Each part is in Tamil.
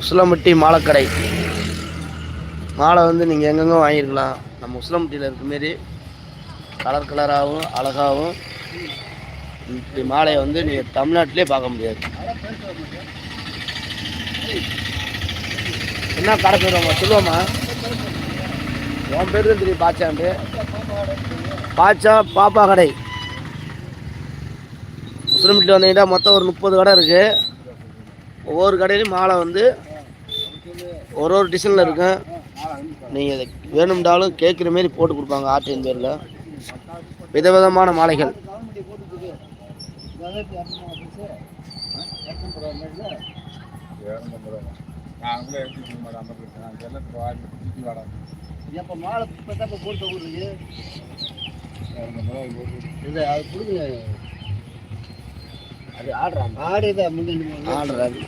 உசிலம்பட்டி மாலைக்கடை. மாலை வந்து நீங்கள் எங்கெங்கே வாங்கியிருக்கலாம். நம்ம உசிலம்பட்டியில் இருக்க மாரி கலர் கலராகவும் அழகாகவும் இப்படி மாலையை வந்து நீங்கள் தமிழ்நாட்டிலே பார்க்க முடியாது. என்ன கடை பேருவாங்க சொல்லுவோம்மா. உன் பேர் தான் தெரியும் பாச்சான்ட்டு பாச்சா பாப்பா கடை முஸ்லீம்கிட்ட வந்தீங்கன்னா மொத்தம் ஒரு முப்பது கடை இருக்குது ஒவ்வொரு கடையிலையும் மாலை வந்து ஒரு ஒரு டிசைனில் இருக்கும் நீங்கள் வேணும்னாலும் கேட்குற மாரி போட்டு கொடுப்பாங்க ஆற்றின் பேரில். விதவிதமான மாலைகள். எப்போ மாலை இப்போ தான் போட்டு இல்லை அது கொடுங்க அது ஆடுறாங்க ஆடு தான் முன்னாடி ஆடுறாங்க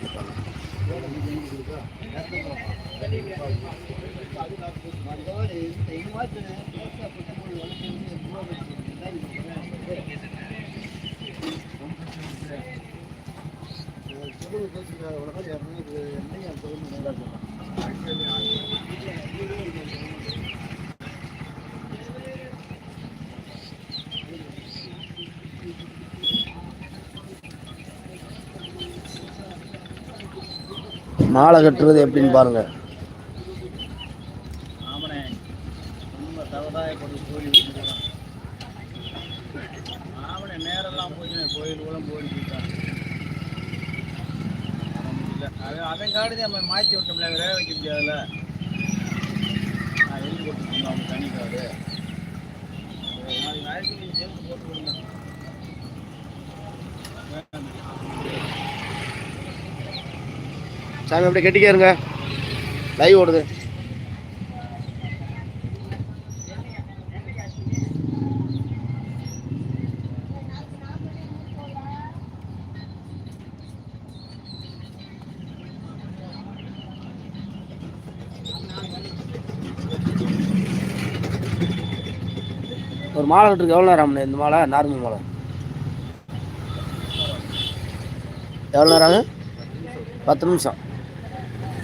மாலை கட்டுறது எப்படின்னு அது அவன் காடு நம்ம மாற்றி விட்டோம்ல வேக வைக்க முடியாதுல்ல நான் எழுதி கொடுத்துருந்தோம் தனி காடு நாளைக்கு சேர்த்து போட்டு விடுங்க சாமி அப்படியே கெட்டிக்கே இருங்க. லைவ் ஓடுது. ஒரு மாலை கட்டுருக்கு எவ்வளோ நேரம் ஆகும்ண்ணே இந்த மாலை? நார்மல் மாலை. எவ்வளோ நேரம் ஆகும் பத்து நிமிஷம்.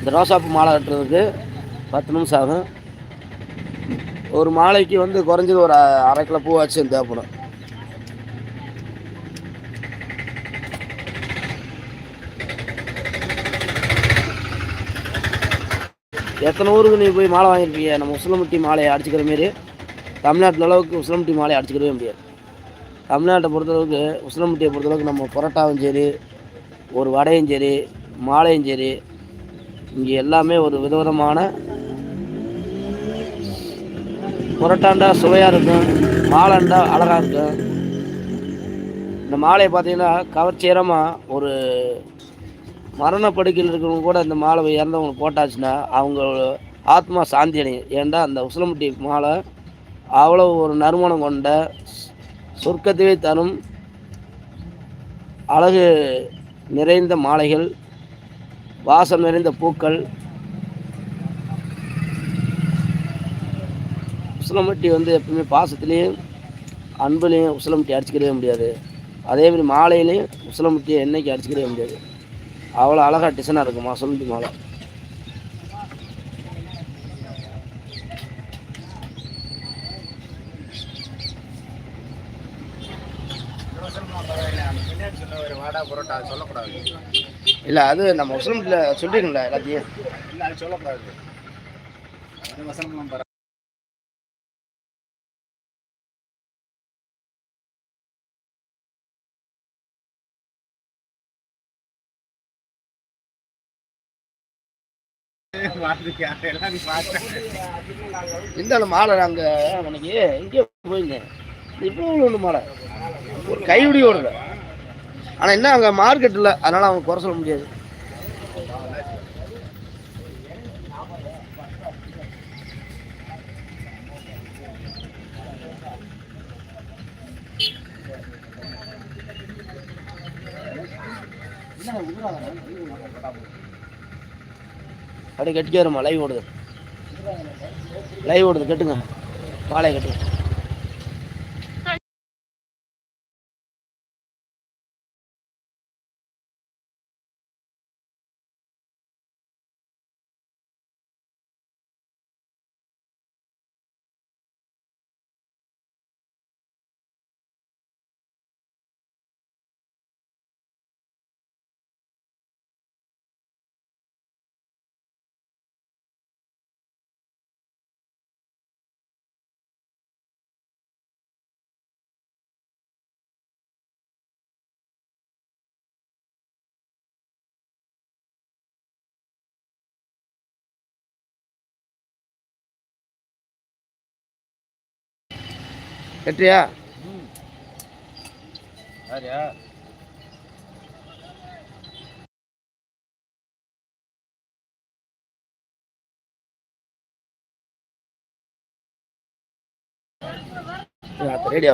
இந்த ரோசாப்பூ மாலை கட்டுறதுக்கு பத்து நிமிஷம் ஆகும். ஒரு மாலைக்கு வந்து குறைஞ்சது ஒரு அரை கிலோ பூவாச்சும் தேவைப்படும் எத்தனை ஊருக்கு நீ போய் மாலை வாங்கியிருப்பீங்க நம்ம உசிலம்பட்டி மாலையை அடிச்சுக்கிற மாரி. தமிழ்நாட்டில் அளவுக்கு உசிலம்பட்டி மாலையை அடிச்சுக்கவே முடியாது. தமிழ்நாட்டை பொறுத்தளவுக்கு உசிலம்பட்டியை பொறுத்தளவுக்கு நம்ம பரோட்டாவும் சரி ஒரு வடையும் சரி மாலையும் சரி இங்கே எல்லாமே ஒரு விதவிதமான புரட்டாண்டா சுவையாக இருக்கும். மாலைண்டா அழகாக இருக்கும். இந்த மாலையை பார்த்தீங்கன்னா கவர்ச்சிகரமாக ஒரு மரணப்படுக்கையில் இருக்கிறவங்க கூட இந்த மாலை இறந்தவங்க போட்டாச்சுன்னா அவங்க ஆத்மா சாந்தி அடையும். ஏன்டா அந்த உசிலம்பட்டி மாலை அவ்வளோ ஒரு நறுமணம் கொண்ட சொர்க்கத்தையே தரும் அழகு நிறைந்த மாலைகள். வாசம் நிறைந்த பூக்கள். உசிலம்பட்டி வந்து எப்பவுமே பாசத்துலேயும் அன்புலேயும் உசிலம்பட்டி அடிச்சுக்கிடவே முடியாது. அதேமாதிரி மாலையிலையும் உசிலம்பட்டியை என்றைக்கு அடிச்சுக்கிடவே முடியாது. அவ்வளோ அழகாக டிசைனாக இருக்குமா உசிலம்பட்டி மாலை. வாடா புரோட்டா சொல்லக்கூடாது. இல்லை அது நம்ம முஸ்லீம்ல சொல்லிருக்கீங்களா எல்லாத்தையும். இல்லை அது சொல்லக்கூடாது அது வசனம்லாம் மாலை நாங்கள் அன்னைக்கு இங்கே போயிருந்தேன். இப்போ ஒன்று மாலை. ஒரு கைவிடி ஓடுறேன் ஆனால் என்ன அங்கே மார்க்கெட் இல்லை. அதனால் அவங்க குறை சொல்ல முடியாது. அப்படியே கட்டிக்காருமா லைவ் ஓடுது. லைவ் ஓடுது. கட்டுங்க. பாலையை கட்டுங்க. கட்டுறியா ம் யாரியா ரேடியா